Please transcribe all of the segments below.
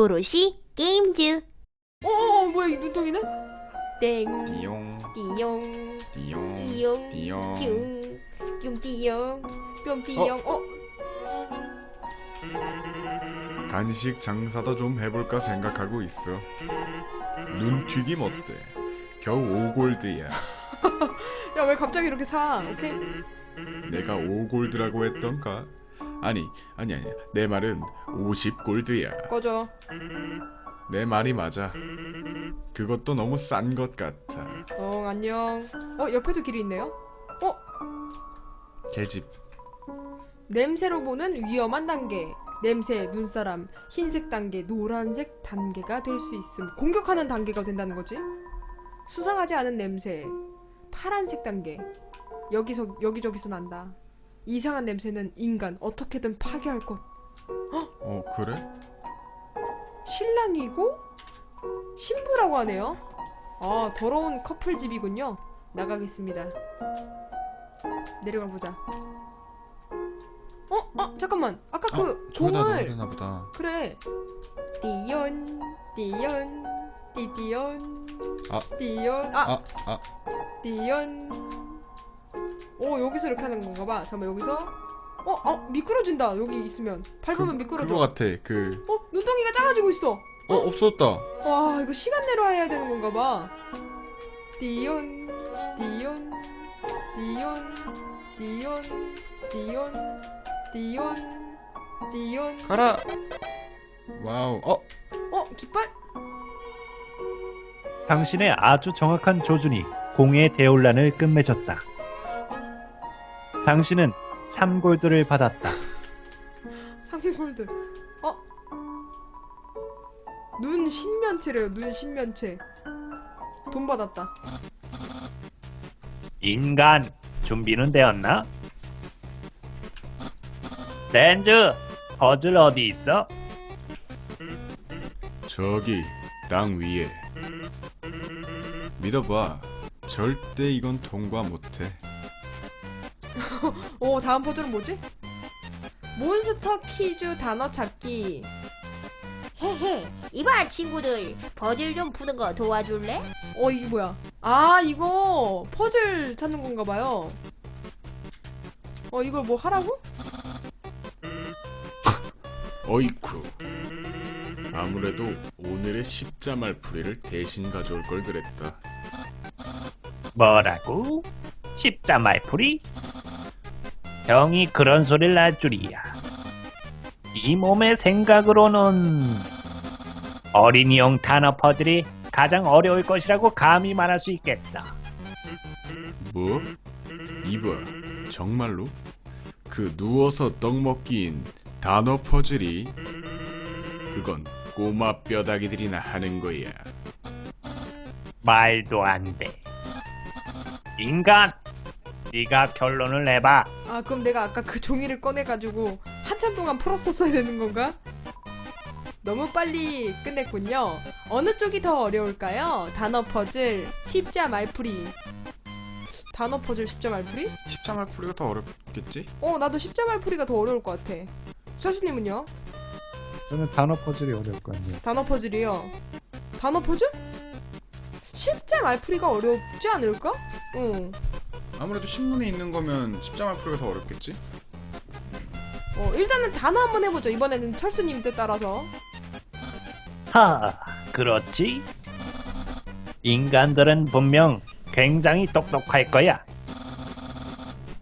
도로시 게임즈 어, 뭐야 이 눈덩이는? 땡 띠용 띠용 띠용 띠용 띠용 띠용 용띠용 뿅 띠용 어? 간식 장사도 좀 해볼까 생각하고 있어 눈튀김 어때? 겨우 5골드야 야 왜 갑자기 이렇게 사? 오케이 내가 5골드라고 했던가? 아니 아니 아니. 내 말은 50골드야. 꺼져. 내 말이 맞아. 그것도 너무 싼 것 같아. 어 안녕. 어 옆에도 길이 있네요? 어? 계집. 냄새로 보는 위험한 단계. 냄새, 눈사람, 흰색 단계, 노란색 단계가 될 수 있음. 공격하는 단계가 된다는 거지? 수상하지 않은 냄새. 파란색 단계. 여기서 여기저기서 난다 이상한 냄새는 인간 어떻게든 파괴할 것어 그래? 신랑이고 신부라고 하네요. 아 더러운 커플 집이군요. 나가겠습니다. 내려가 보자. 어, 어 잠깐만. 아까 그 공을 되나 보다 그래. 띠연 띠연 띠띠연 아. 띠연 아 아, 아 띠연. 오 여기서 이렇게 하는 건가 봐. 잠깐만 여기서 어, 어 미끄러진다. 여기 있으면 밟으면 미끄러져. 그거 같아 그 어 눈덩이가 작아지고 있어. 어 없었다 와 이거 시간 내로 해야 되는 건가 봐. 띠온 띠온 띠온 띠온 띠온 띠온 띠온 가라 와우 어 어 깃발? 당신의 아주 정확한 조준이 공의 대혼란을 끝맺었다. 당신은 3골드를 받았다. 상골드 어? 눈 신면체래요 눈 신면체 돈 받았다 인간, 준비는 되었나? 렌즈, 퍼즐 어디 있어? 저기 땅 위에 믿어봐 절대 이건 통과 못해 오 다음 퍼즐은 뭐지? 몬스터 퀴즈 단어 찾기 헤헤 이봐 친구들 버즐 좀 푸는 거 도와줄래? 어 이게 뭐야? 아 이거 퍼즐 찾는 건가 봐요. 어 이걸 뭐 하라고? 어이쿠 아무래도 오늘의 십자말풀이를 대신 가져올 걸 그랬다 뭐라고? 십자 말풀이? 형이 그런 소리를 할 줄이야. 이 몸의 생각으로는 어린이용 단어 퍼즐이 가장 어려울 것이라고 감히 말할 수 있겠어. 뭐? 이봐 정말로? 그 누워서 떡 먹기인 단어 퍼즐이 그건 꼬마 뼈다귀들이나 하는 거야 말도 안 돼. 인간, 네가 결론을 내봐. 아 그럼 내가 아까 그 종이를 꺼내가지고 한참 동안 풀었었어야 되는 건가? 너무 빨리 끝냈군요. 어느 쪽이 더 어려울까요? 단어 퍼즐, 십자 말풀이. 단어 퍼즐, 십자 말풀이? 십자 말풀이가 더 어렵겠지? 어 나도 십자 말풀이가 더 어려울 것 같아. 철수님은요? 저는 단어 퍼즐이 어려울 것 같네요. 단어 퍼즐이요. 단어 퍼즐? 십자 말풀이가 어렵지 않을까? 응. 아무래도 신문에 있는 거면 십자말풀이가 더 어렵겠지? 어, 일단은 단어 한번 해보죠. 이번에는 철수님 뜻 따라서. 하, 그렇지. 인간들은 분명 굉장히 똑똑할 거야.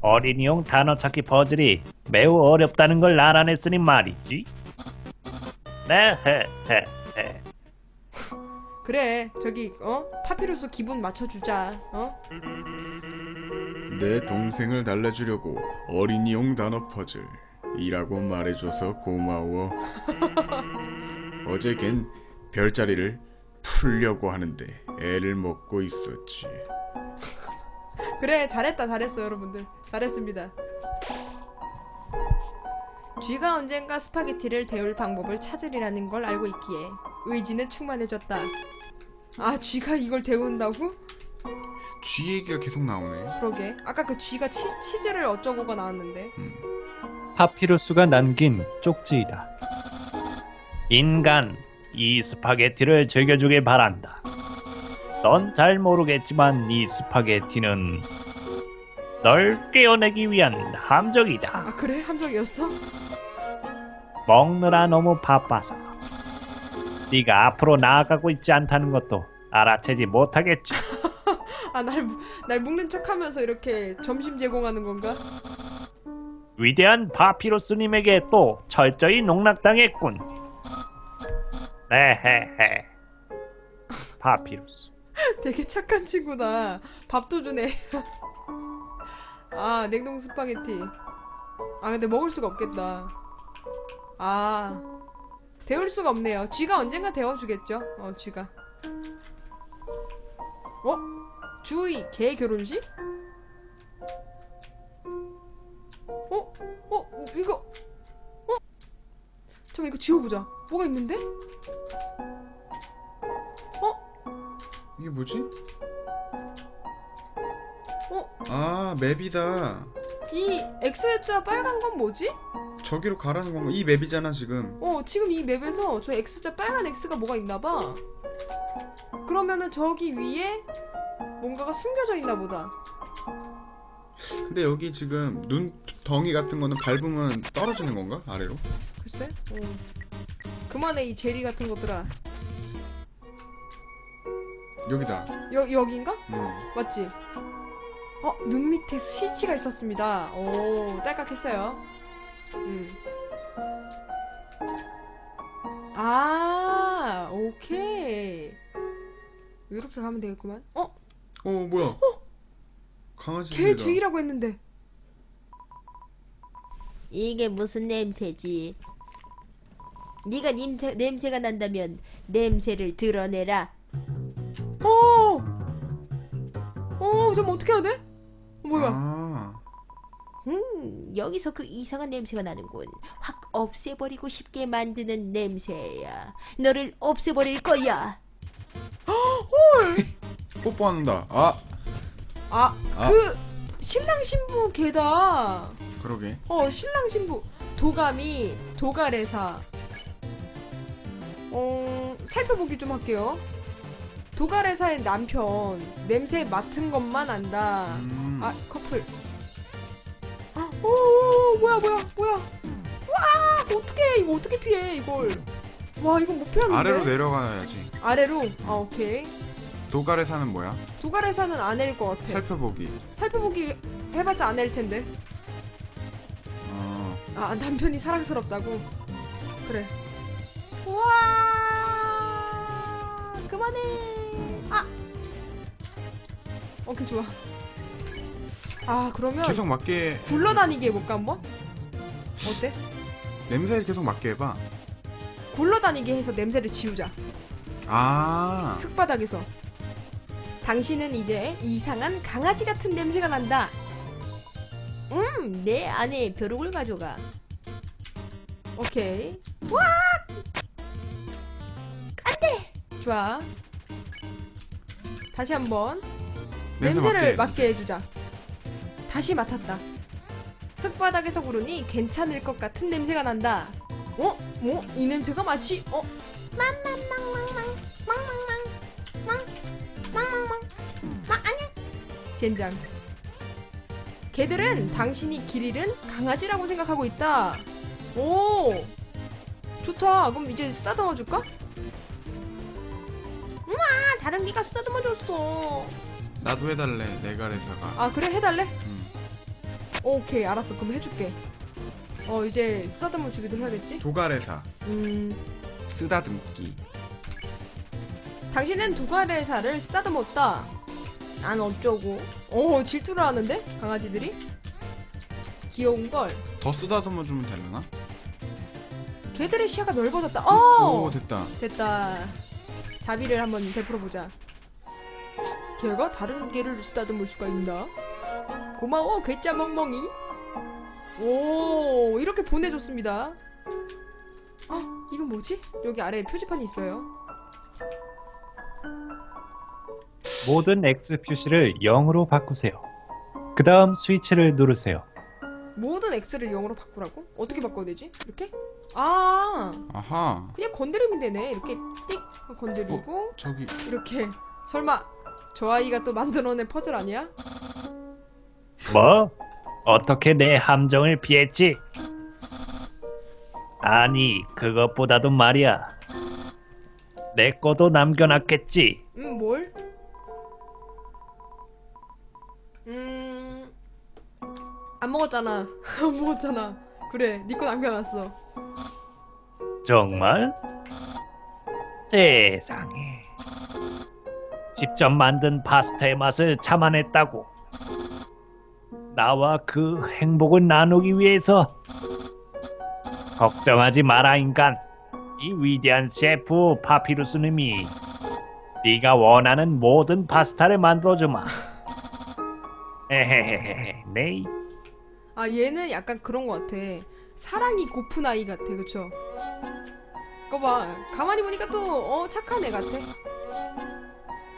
어린이용 단어 찾기 퍼즐이 매우 어렵다는 걸 알아냈으니 말이지. 네, 헤, 헤, 헤. 그래, 저기 어 파피루스 기분 맞춰주자. 어? 내 동생을 달래주려고 어린이용 단어 퍼즐 이라고 말해줘서 고마워. 어제 걘 별자리를 풀려고 하는데 애를 먹고 있었지. 그래, 잘했다, 잘했어, 여러분들. 잘했습니다. 쥐가 언젠가 스파게티를 데울 방법을 찾으리라는 걸 알고 있기에 의지는 충만해졌다. 아, 쥐가 이걸 데운다고? 쥐 얘기가 계속 나오네. 그러게. 아까 그 쥐가 치, 치즈를 어쩌고가 나왔는데. 파피루스가 남긴 쪽지이다. 인간, 이 스파게티를 즐겨주길 바란다. 넌 잘 모르겠지만 이 스파게티는 널 깨어내기 위한 함정이다. 아 그래 함정이었어? 먹느라 너무 바빠서 네가 앞으로 나아가고 있지 않다는 것도 알아채지 못하겠지. 아날 날 묶는 척하면서 이렇게 점심 제공하는 건가? 위대한 파피루스님에게 또 철저히 농락당했군. 네헤헤. 파피루스. 되게 착한 친구다. 밥도 주네. 아 냉동 스파게티. 아 근데 먹을 수가 없겠다. 아 데울 수가 없네요. 쥐가 언젠가 데워주겠죠. 어 쥐가. 어? 주의 개 결혼식? 어? 어? 이거 어? 잠깐 이거 지워보자. 뭐가 있는데? 이게 뭐지? 어? 아 맵이다. 이 X자 빨간 건 뭐지? 저기로 가라는 건가? 이 맵이잖아 지금. 어 지금 이 맵에서 저 X자 빨간 X가 뭐가 있나봐 그러면은 저기 위에 뭔가가 숨겨져 있나 보다 근데 여기 지금 눈 덩이 같은 거는 밟으면 떨어지는 건가? 아래로? 글쎄 어. 그만해 이 제리 같은 것들아 여기다. 여, 여긴가? 음. 맞지? 어, 눈 밑에 스위치가 있었습니다. 오, 짤깍했어요. 음. 아, 오케이. 이렇게 가면 되겠구만. 어, 어 뭐야? 강아지. 개 주의라고 했는데. 이게 무슨 냄새지? 네가 냄새, 냄새가 난다면 냄새를 드러내라. 어! 어, 잠깐 어떻게 해야 돼? 어, 뭐야? 아. 음, 여기서 그 이상한 냄새가 나는군. 확 없애버리고 싶게 만드는 냄새야. 너를 없애버릴 거야. 뽀뽀한다. 아 아, 아. 그 신랑 신부 개다. 그러게. 어 신랑 신부 도감이 도가래사 어 살펴보기 좀 할게요 도가래사의 남편 냄새 맡은 것만 안다 음. 아 커플 오 뭐야 뭐야 뭐야. 와 어떻게 이거 어떻게 피해 이걸. 와 이건 못 피하는데 아래로 내려가야지. 아래로? 아 오케이. 도갈에 사는 뭐야? 도가래사는 아내일 것 같아. 살펴보기. 살펴보기 해봤자 아내일 텐데. 어. 아 남편이 사랑스럽다고? 그래. 우와! 그만해! 아! 오케이 좋아 아 그러면 계속 맡게. 굴러다니기 해볼까 한번 어때 냄새 계속 맡게 해봐. 굴러다니게 해서 냄새를 지우자 아. 흙바닥에서 당신은 이제 이상한 강아지 같은 냄새가 난다 음, 내 안에 벼룩을 가져가. 오케이 와 안 돼 좋아 다시 한번 냄새 냄새를 맡게. 맡게 해주자. 다시 맡았다. 흙바닥에서 구르니 괜찮을 것 같은 냄새가 난다. 어? 뭐? 이 냄새가 마치 어? 젠장. 개들은 당신이 길 잃은 강아지라고 생각하고 있다. 오, 좋다. 그럼 이제 쓰다듬어 줄까? 아, 다른 개가 쓰다듬어 줬어. 나도 해달래. 내 가래사가. 아 그래 해달래? 음. 오케이 알았어. 그럼 해줄게. 어 이제 쓰다듬어 주기도 해야겠지? 도갈에사. 음. 쓰다듬기. 당신은 도가래사를 쓰다듬었다. 난 어쩌고. 오, 질투를 하는데? 강아지들이? 귀여운걸. 더 쓰다듬어 주면 되려나? 개들의 시야가 넓어졌다. 어! 오 됐다. 됐다. 자비를 한번 베풀어보자. 개가 다른 개를 쓰다듬을 수가 있나? 고마워, 괴짜 멍멍이. 오, 이렇게 보내줬습니다. 아, 이건 뭐지? 여기 아래에 표지판이 있어요. 모든 X 표시를 0으로 바꾸세요. 그 다음 스위치를 누르세요. 모든 X를 0으로 바꾸라고? 어떻게 바꿔야 되지? 이렇게? 아 아하. 그냥 건드리면 되네 이렇게 띡 건드리고 저기 이렇게 설마 저 아이가 또 만들어낸 퍼즐 아니야? 뭐? 어떻게 내 함정을 피했지? 아니, 그것보다도 말이야. 내 거도 남겨놨겠지. 음 뭘? 음 안 먹었잖아 안 먹었잖아 그래 네 거 남겨놨어 정말? 세상에. 직접 만든 파스타의 맛을 참아냈다고. 나와 그 행복을 나누기 위해서. 걱정하지 마라 인간. 이 위대한 셰프 파피루스님이 네가 원하는 모든 파스타를 만들어주마. 에헤헤헤. 네. 아 얘는 약간 그런 것 같아 사랑이 고픈 아이 같아 그쵸? 그거 봐 가만히 보니까 또 어, 착한 애 같아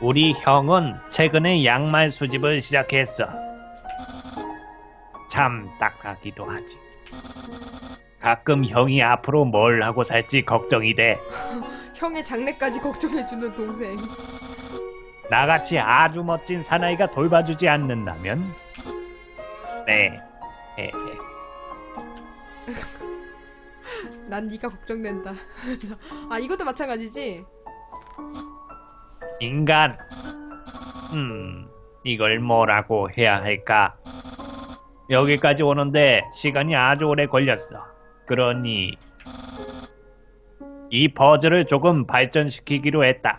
우리 형은 최근에 양말 수집을 시작했어. 참 딱하기도 하지. 가끔 형이 앞으로 뭘 하고 살지 걱정이 돼. 형의 장래까지 걱정해주는 동생 나같이 아주 멋진 사나이가 돌봐주지 않는다면? 네. 에, 에. 난 네가 걱정된다 아 이것도 마찬가지지? 인간. 음, 이걸 뭐라고 해야 할까? 여기까지 오는데 시간이 아주 오래 걸렸어. 그러니 이 퍼즐을 조금 발전시키기로 했다.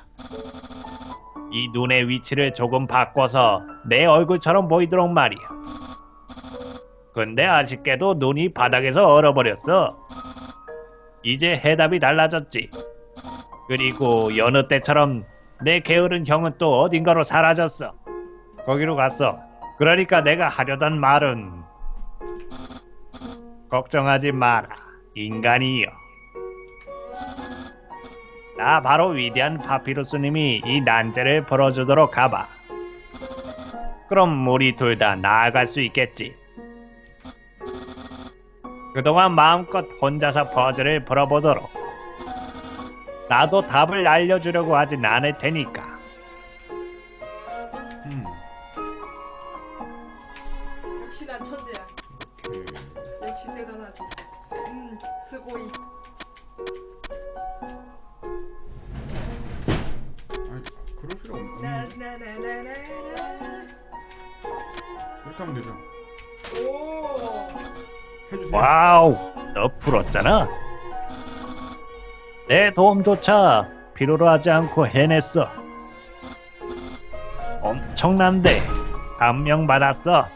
이 눈의 위치를 조금 바꿔서 내 얼굴처럼 보이도록 말이야. 근데 아쉽게도 눈이 바닥에서 얼어버렸어. 이제 해답이 달라졌지. 그리고 여느 때처럼 내 게으른 형은 또 어딘가로 사라졌어. 거기로 갔어. 그러니까 내가 하려던 말은 걱정하지 마라, 인간이여. 나 바로 위대한 파피루스님이 이 난제를 풀어주도록 가봐. 그럼 우리 둘 다 나아갈 수 있겠지. 그동안 마음껏 혼자서 퍼즐을 풀어보도록. 나도 답을 알려주려고 하진 않을 테니까. 오 해주세요. 와우, 너 풀었잖아. 내 도움조차 필요로 하지 않고 해냈어. 엄청난데 감명 받았어.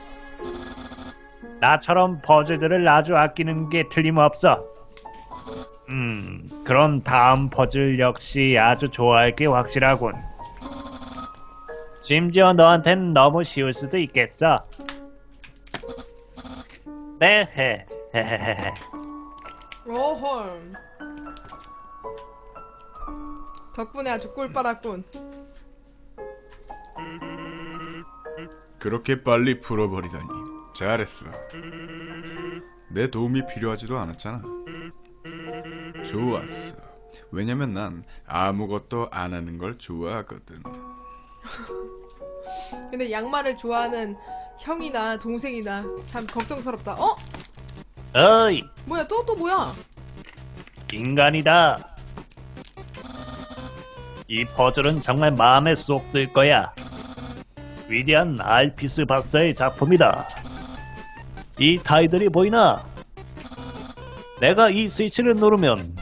나처럼 퍼즐들을 아주 아끼는 게 틀림없어. 음, 그럼 다음 퍼즐 역시 아주 좋아할 게 확실하군. 심지어 너한텐 너무 쉬울 수도 있겠어. 네, 헤, 헤헤헤헤. 오헐 덕분에 아주 꿀 빨았군 그렇게 빨리 풀어버리다니 잘했어. 내 도움이 필요하지도 않았잖아. 좋았어. 왜냐면 난 아무것도 안 하는 걸 좋아하거든. 근데 양말을 좋아하는 형이나 동생이나 참 걱정스럽다 어? 어이, 뭐야 또 또 뭐야 인간이다. 이 퍼즐은 정말 마음에 쏙 들 거야. 위대한 알피스 박사의 작품이다. 이 타이들이 보이나? 내가 이 스위치를 누르면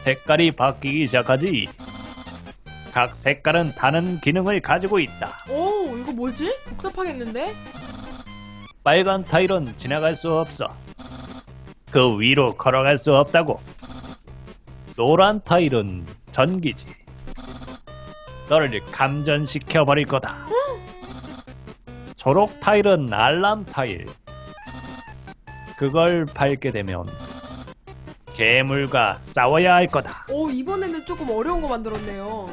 색깔이 바뀌기 시작하지. 각 색깔은 다른 기능을 가지고 있다. 오 이거 뭐지? 복잡하겠는데? 빨간 타일은 지나갈 수 없어. 그 위로 걸어갈 수 없다고. 노란 타일은 전기지. 너를 감전시켜 버릴 거다. 초록 타일은 알람 타일. 그걸 밟게 되면 괴물과 싸워야 할 거다. 오 이번에는 조금 어려운 거 만들었네요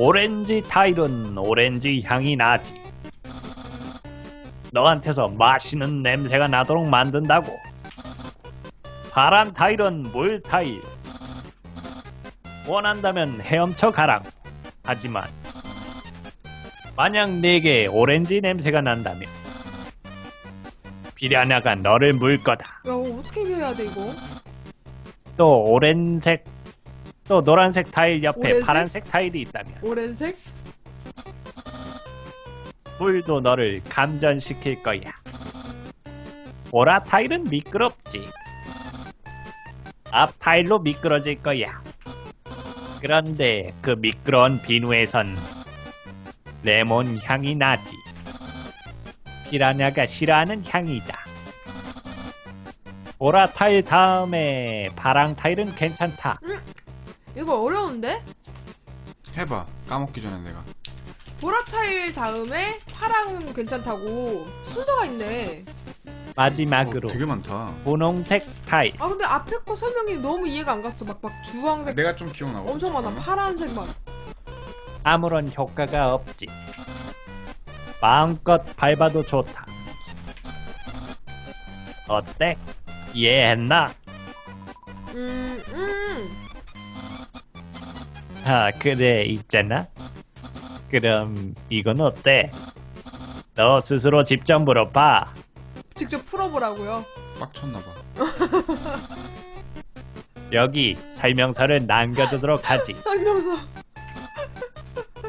오렌지 타일은 오렌지 향이 나지. 너한테서 맛있는 냄새가 나도록 만든다고. 파란 타일은 물 타일. 원한다면 헤엄쳐 가라. 하지만 만약 내게 오렌지 냄새가 난다면 비라냐가 너를 물 거다. 야 어떻게 해야 돼 이거? 또 오렌색 또 노란색 타일 옆에 오렌색? 파란색 타일이 있다면 오렌색? 물도 너를 감전시킬 거야. 보라 타일은 미끄럽지. 앞 타일로 미끄러질 거야. 그런데 그 미끄러운 비누에선 레몬 향이 나지. 피라냐가 싫어하는 향이다. 보라 타일 다음에 파랑 타일은 괜찮다. 이거 어려운데? 해봐. 까먹기 전에 내가. 보라 타일 다음에 파랑은 괜찮다고 순서가 있네. 마지막으로 어, 되게 많다. 분홍색 타일. 아 근데 앞에 거 설명이 너무 이해가 안 갔어. 막 막 주황색 내가 좀 기억나고. 엄청 많아. 파란색 막. 아무런 효과가 없지. 마음껏 밟아도 좋다. 어때? 이해했나? 음, 음. 아, 그래, 있잖아. 그럼 이건 어때? 너 스스로 직접 물어봐. 직접 풀어보라고요. 빡쳤나봐. 여기 설명서를 남겨두도록 하지. 설명서.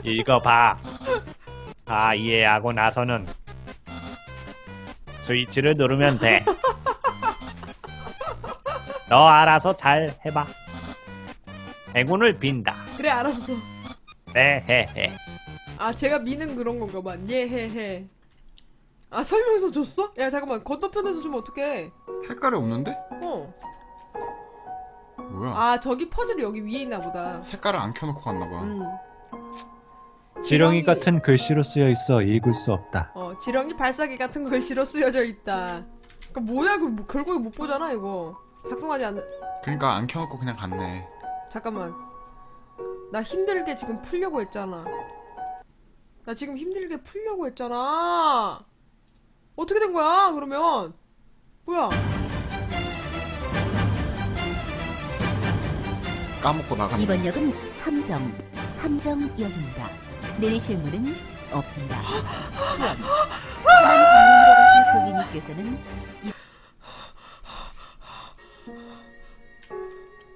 읽어봐. 다 이해하고 나서는 스위치를 누르면 돼. 너 알아서 잘 해봐. 행운을 빈다. 그래 알았어. 네, 헤헤헤. 아 제가 미는 그런 건가 봐. 예헤헤. 아 설명서 줬어? 야 잠깐만 건너편에서 주면 어떡해? 색깔이 없는데? 어. 뭐야? 아 저기 퍼즐이 여기 위에 있나 보다. 색깔을 안 켜놓고 갔나 봐. 음. 지렁이 같은 글씨로 쓰여 있어 읽을 수 없다. 어 지렁이 발사기 같은 글씨로 쓰여져 있다. 그니까 뭐야 그 뭐, 결국에 못 보잖아 이거. 작동하지 않는. 그러니까 안 켜놓고 그냥 갔네. 잠깐만. 나 힘들게 지금 풀려고 했잖아. 나 지금 힘들게 풀려고 했잖아. 어떻게 된 거야, 그러면? 뭐야? 까먹고 나가는 이번 역은 함정, 함정역입니다. 내리실 문은 없습니다. 수원, 천안 방문으로 가실 고객님께서는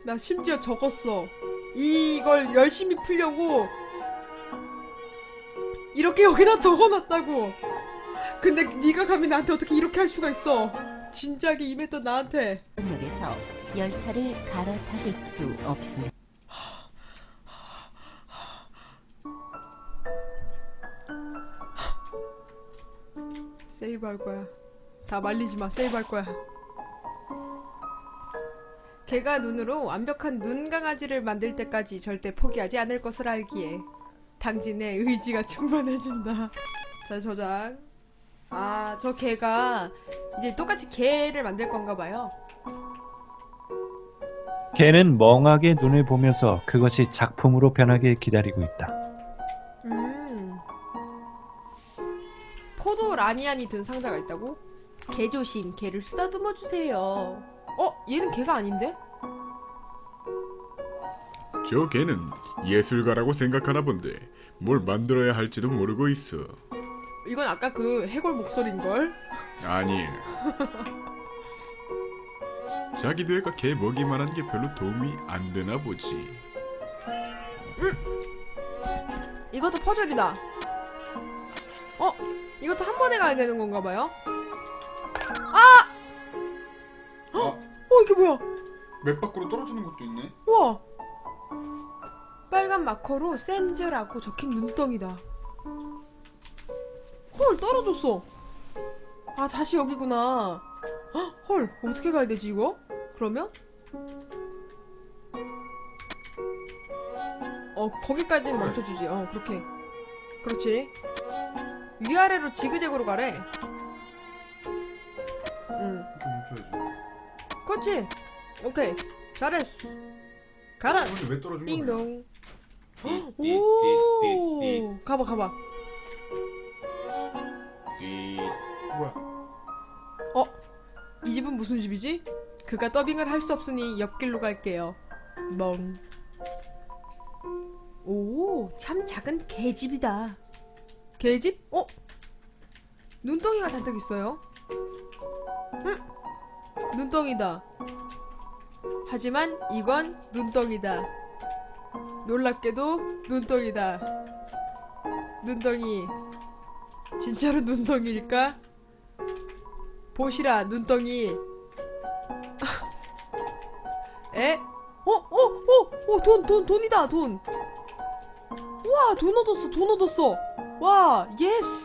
나 심지어 적었어. 이걸 열심히 풀려고 이렇게 여기다 적어놨다고. 근데 네가 감히 나한테 어떻게 이렇게 할 수가 있어? 진작에 임했던 나한테. 역에서 열차를 갈아타실 수 없습니다. 세이브 할 거야. 다 말리지 마. 세이브 할 거야. 걔가 눈으로 완벽한 눈 강아지를 만들 때까지 절대 포기하지 않을 것을 알기에 당신의 의지가 충만해진다. 자, 저장. 아, 저 개가 이제 똑같이 개를 만들 건가 봐요. 걔는 멍하게 눈을 보면서 그것이 작품으로 변하길 기다리고 있다. 음. 포도 라니안이 든 상자가 있다고? 개 조심, 개를 쓰다듬어 주세요. 어, 얘는 개가 아닌데? 저 걔는 예술가라고 생각하나 본데 뭘 만들어야 할지도 모르고 있어. 이건 아까 그 해골 목소리인 걸. 아니. 자기도 애가 개 먹이만 한 게 별로 도움이 안 되나 보지. 이것도 퍼즐이다. 어, 이것도 한 번에 가야 되는 건가 봐요. 어, 어, 이게 뭐야? 맵 밖으로 떨어지는 것도 있네. 우와. 빨간 마커로 센즈라고 적힌 눈덩이다. 헐, 떨어졌어. 아, 다시 여기구나. 헉, 헐, 어떻게 가야 되지, 이거? 그러면? 어, 거기까지는 멈춰주지. 어, 그렇게. 그렇지. 위아래로 지그재그로 가래. 그렇지. 오케이. 잘했어. 가라. 근데 왜 떨어진 거야? 띵동. 오. 가봐 가봐. 뭐야? 어? 이 집은 무슨 집이지? 그가 더빙을 할 수 없으니 옆길로 갈게요. 멍. 오, 참 작은 개집이다. 개집? 어? 눈덩이가 잔뜩 있어요. 응? 눈덩이다. 하지만 이건 눈덩이다. 놀랍게도 눈덩이다. 눈덩이. 진짜로 눈덩이일까? 보시라 눈덩이 에? 어? 어? 어? 어? 돈, 돈, 돈이다 돈 와, 돈 얻었어 돈 얻었어 와, 예스